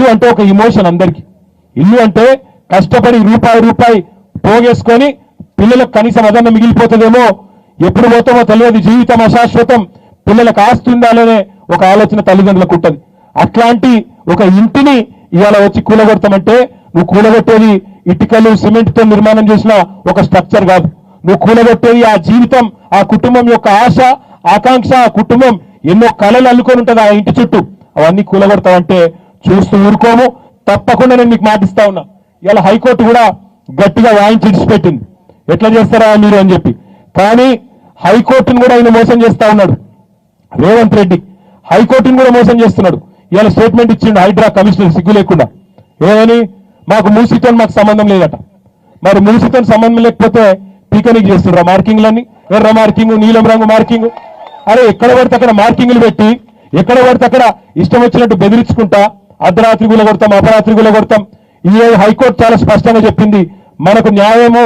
ఇల్లు అంటే ఒక ఇమోషన్ అందరికి. ఇల్లు అంటే కష్టపడి రూపాయి రూపాయి పోగేసుకొని పిల్లలకు కనీసం అదన్న మిగిలిపోతుందేమో ఎప్పుడు పోతామో తెలియదు. జీవితం అశాశ్వతం. పిల్లలకు ఆస్తి ఉండాలనే ఒక ఆలోచన తల్లిదండ్రులకు ఉంటుంది. అట్లాంటి ఒక ఇంటిని ఇవాళ వచ్చి కూలగొడతామంటే నువ్వు కూలగొట్టేది ఇటుకలు సిమెంట్తో నిర్మాణం చేసిన ఒక స్ట్రక్చర్ కాదు. నువ్వు కూలగొట్టేది ఆ జీవితం ఆ కుటుంబం యొక్క ఆశ ఆకాంక్ష ఆ కుటుంబం ఎన్నో కళలు అల్లుకొని ఉంటుంది ఆ ఇంటి చుట్టూ. అవన్నీ కూలగొడతావంటే చూస్తూ ఊరుకోము. తప్పకుండా నేను మీకు మాటిస్తా ఉన్నా. ఇలా హైకోర్టు కూడా గట్టిగా వాయించి ఇడిచిపెట్టింది ఎట్లా చేస్తారా మీరు అని చెప్పి. కానీ హైకోర్టును కూడా ఆయన మోసం చేస్తా ఉన్నాడు. రేవంత్ రెడ్డి హైకోర్టును కూడా మోసం చేస్తున్నాడు. ఇవాళ స్టేట్మెంట్ ఇచ్చిండు హైడ్రా కమిషనర్ సిగ్గు లేకుండా. ఏమని? మాకు మూసితో మాకు సంబంధం లేదట. మరి మూసితో సంబంధం లేకపోతే పీకనిక్ చేస్తుండ్రా మార్కింగ్లన్నీ? ఎర్ర మార్కింగ్ నీలం రంగు మార్కింగ్? అరే ఎక్కడ పడితే అక్కడ మార్కింగ్లు పెట్టి ఎక్కడ పడితే అక్కడ ఇష్టం వచ్చినట్టు బెదిరించుకుంటా? అర్ధరాత్రి గుల కొడతాం అపరాత్రి గుల కొడతాం. ఈ హైకోర్టు చాలా స్పష్టంగా చెప్పింది మనకు న్యాయము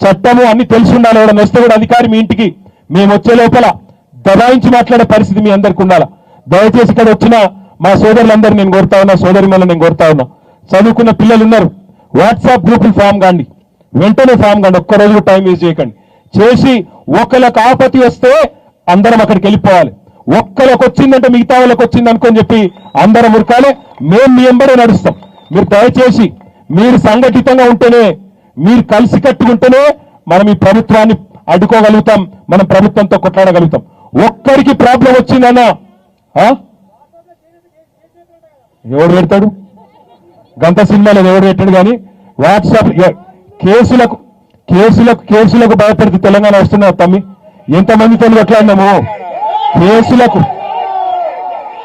చట్టము అన్ని తెలిసి ఉండాలి ఎవడన్నా వస్తే కూడా అధికారి మీ ఇంటికి. మేము వచ్చే లోపల దబాయించి మాట్లాడే పరిస్థితి మీ అందరికి ఉండాలా? దయచేసి ఇక్కడ వచ్చిన మా సోదరులందరూ నేను కోరుతా ఉన్నా సోదరి నేను కోరుతా ఉన్నా. చదువుకున్న పిల్లలు ఉన్నారు. వాట్సాప్ గ్రూపులు ఫామ్ కాండి. వెంటనే ఫామ్ కాండి. ఒక్క రోజు టైం వేస్ట్ చేయకండి. చేసి ఒకళ్ళకి ఆపతి వస్తే అందరం అక్కడికి వెళ్ళిపోవాలి. ఒక్కరికి వచ్చిందంటే మిగతా వాళ్ళకి వచ్చింది అనుకొని చెప్పి అందరం ఉరకాలే మేము మీ ఎంబడే నడుస్తాం. మీరు దయచేసి మీరు సంఘటితంగా ఉంటేనే మీరు కలిసి కట్టుకుంటేనే మనం ఈ ప్రభుత్వాన్ని అడ్డుకోగలుగుతాం మనం ప్రభుత్వంతో కొట్లాడగలుగుతాం. ఒక్కరికి ప్రాబ్లం వచ్చిందన్నా ఆ? ఎవడు పెడతాడు? గంట సినిమాలో ఎవడు పెట్టాడు కానీ? వాట్సాప్ కేసులకు కేసులకు కేసులకు భయపడితే తెలంగాణ వస్తున్నా తమ్మి? ఎంతమందితో కొట్లాడినాము? కేసులకు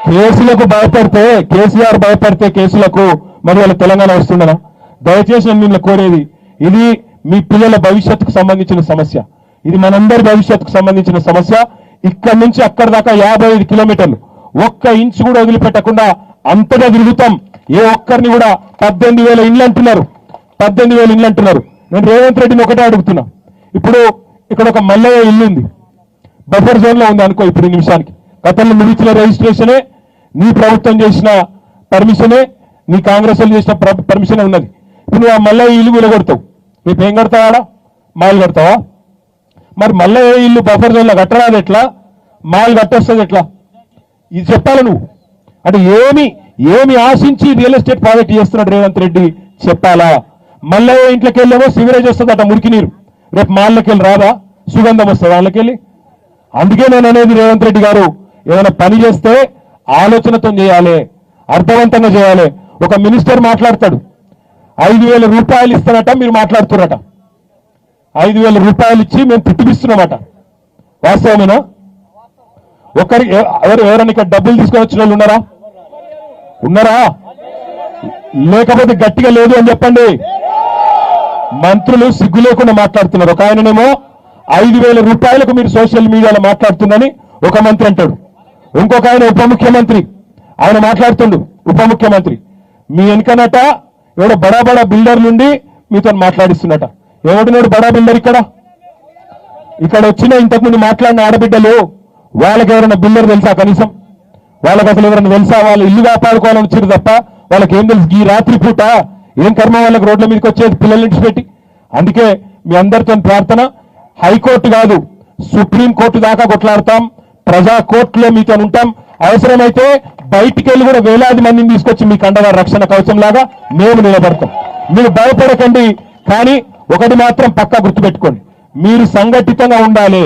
కేసులకు భయపడితే కేసీఆర్ భయపడితే కేసులకు మరి వాళ్ళ తెలంగాణ వస్తుండనా? దయచేసి నేను మిమ్మల్ని కోరేది ఇది మీ పిల్లల భవిష్యత్తుకు సంబంధించిన సమస్య. ఇది మనందరి భవిష్యత్తుకు సంబంధించిన సమస్య. ఇక్కడ నుంచి అక్కడ దాకా యాభై ఐదు కిలోమీటర్లు. ఒక్క ఇంచు కూడా వదిలిపెట్టకుండా అంతగా తిరుగుతాం. ఏ ఒక్కరిని కూడా పద్దెనిమిది వేల ఇండ్లు అంటున్నారు. పద్దెనిమిది వేల ఇండ్లు అంటున్నారు. నేను రేవంత్ రెడ్డిని ఒకటే అడుగుతున్నా. ఇప్పుడు ఇక్కడ ఒక మల్లయ్య ఇల్లు ఉంది. బఫర్ జోన్లో ఉంది అనుకో ఇప్పుడు నిమిషానికి. గతంలో నువ్వు రిజిస్ట్రేషనే నీ ప్రభుత్వం చేసిన పర్మిషనే నీ కాంగ్రెస్ వాళ్ళు చేసిన పర్మిషనే ఉన్నది. ఇప్పుడు నువ్వు ఆ మళ్ళీ ఇల్లు విలగొడతావు రేపు ఏం కడతావాడా మాల్ కడతావా? మరి మళ్ళీ ఇల్లు బఫర్ జోన్లో కట్టరాదు ఎట్లా? మాల్ కట్టేస్తుంది ఎట్లా? ఇది చెప్పాలి నువ్వు? అంటే ఏమి ఏమి ఆశించి రియల్ ఎస్టేట్ ప్రాజెక్ట్ చేస్తున్నాడు రేవంత్ రెడ్డి చెప్పాలా? మళ్ళీ ఇంట్లోకి వెళ్ళేమో సివరేజ్ వస్తుందట మురికి నీరు. రేపు మాల్లోకి వెళ్ళి రాదా? సుగంధం వస్తుంది వాళ్ళకి వెళ్ళి అందుకే నేను అనేది రేవంత్ రెడ్డి గారు ఏదైనా పని చేస్తే ఆలోచనతో చేయాలి అర్థవంతంగా చేయాలి. ఒక మినిస్టర్ మాట్లాడతాడు ఐదు వేల రూపాయలు ఇస్తానట మీరు మాట్లాడుతున్నారట. ఐదు వేల రూపాయలు ఇచ్చి మేము తిట్టిపిస్తున్నామట. వాస్తవమేనా? ఒకరి ఎవరు ఎవరైనా ఇక్కడ డబ్బులు తీసుకొని వచ్చిన వాళ్ళు ఉన్నారా? ఉన్నారా? లేకపోతే గట్టిగా లేదు అని చెప్పండి. మంత్రులు సిగ్గు లేకుండా మాట్లాడుతున్నారు. ఒక ఆయననేమో ఐదు వేల రూపాయలకు మీరు సోషల్ మీడియాలో మాట్లాడుతుందని ఒక మంత్రి అంటాడు. ఇంకొక ఆయన ఉప ముఖ్యమంత్రి. ఆయన మాట్లాడుతుండు ఉప ముఖ్యమంత్రి. మీ వెనుకనట ఎవడో బడా బడా బిల్డర్ నుండి మీతో మాట్లాడిస్తున్నట. ఎవడున్నాడు బడా బిల్డర్ ఇక్కడ? ఇక్కడ వచ్చిన ఇంతకుముందు మాట్లాడిన ఆడబిడ్డలు వాళ్ళకి ఎవరైనా బిల్డర్ తెలుసా కనీసం? వాళ్ళకి అసలు ఎవరైనా తెలుసా? వాళ్ళు ఇల్లు కాపాడుకోవాలని వచ్చారు తప్ప వాళ్ళకి ఏం తెలుసు? ఈ రాత్రి పూట ఏం కర్మ వాళ్ళకి రోడ్ల మీదకి వచ్చేది? పిల్లల్ని పెట్టి. అందుకే మీ అందరితో ప్రార్థన హైకోర్టు కాదు సుప్రీం కోర్టు దాకా కొట్లాడతాం. ప్రజా కోర్టులో మీతో ఉంటాం. అవసరమైతే బయటికి వెళ్ళి కూడా వేలాది మందిని తీసుకొచ్చి మీకు అండగా రక్షణ కవచం లాగా మేము నిలబడతాం. మీరు భయపడకండి కానీ ఒకటి మాత్రం పక్కా గుర్తుపెట్టుకోండి. మీరు సంఘటితంగా ఉండాలి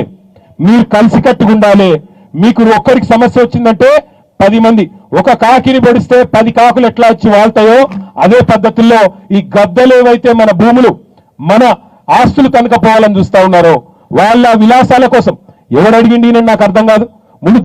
మీరు కలిసికట్టుగా ఉండాలి. మీకు ఒక్కరికి సమస్య వచ్చిందంటే పది మంది. ఒక కాకిని పొడిస్తే పది కాకులు ఎట్లా వచ్చి వాళ్తాయో అదే పద్ధతుల్లో ఈ గద్దలు ఏవైతే మన భూములు మన ఆస్తులు కనుక పోవాలని చూస్తా ఉన్నారో వాళ్ళ విలాసాల కోసం ఎవడు అడిగిండి నేను నాకు అర్థం కాదు.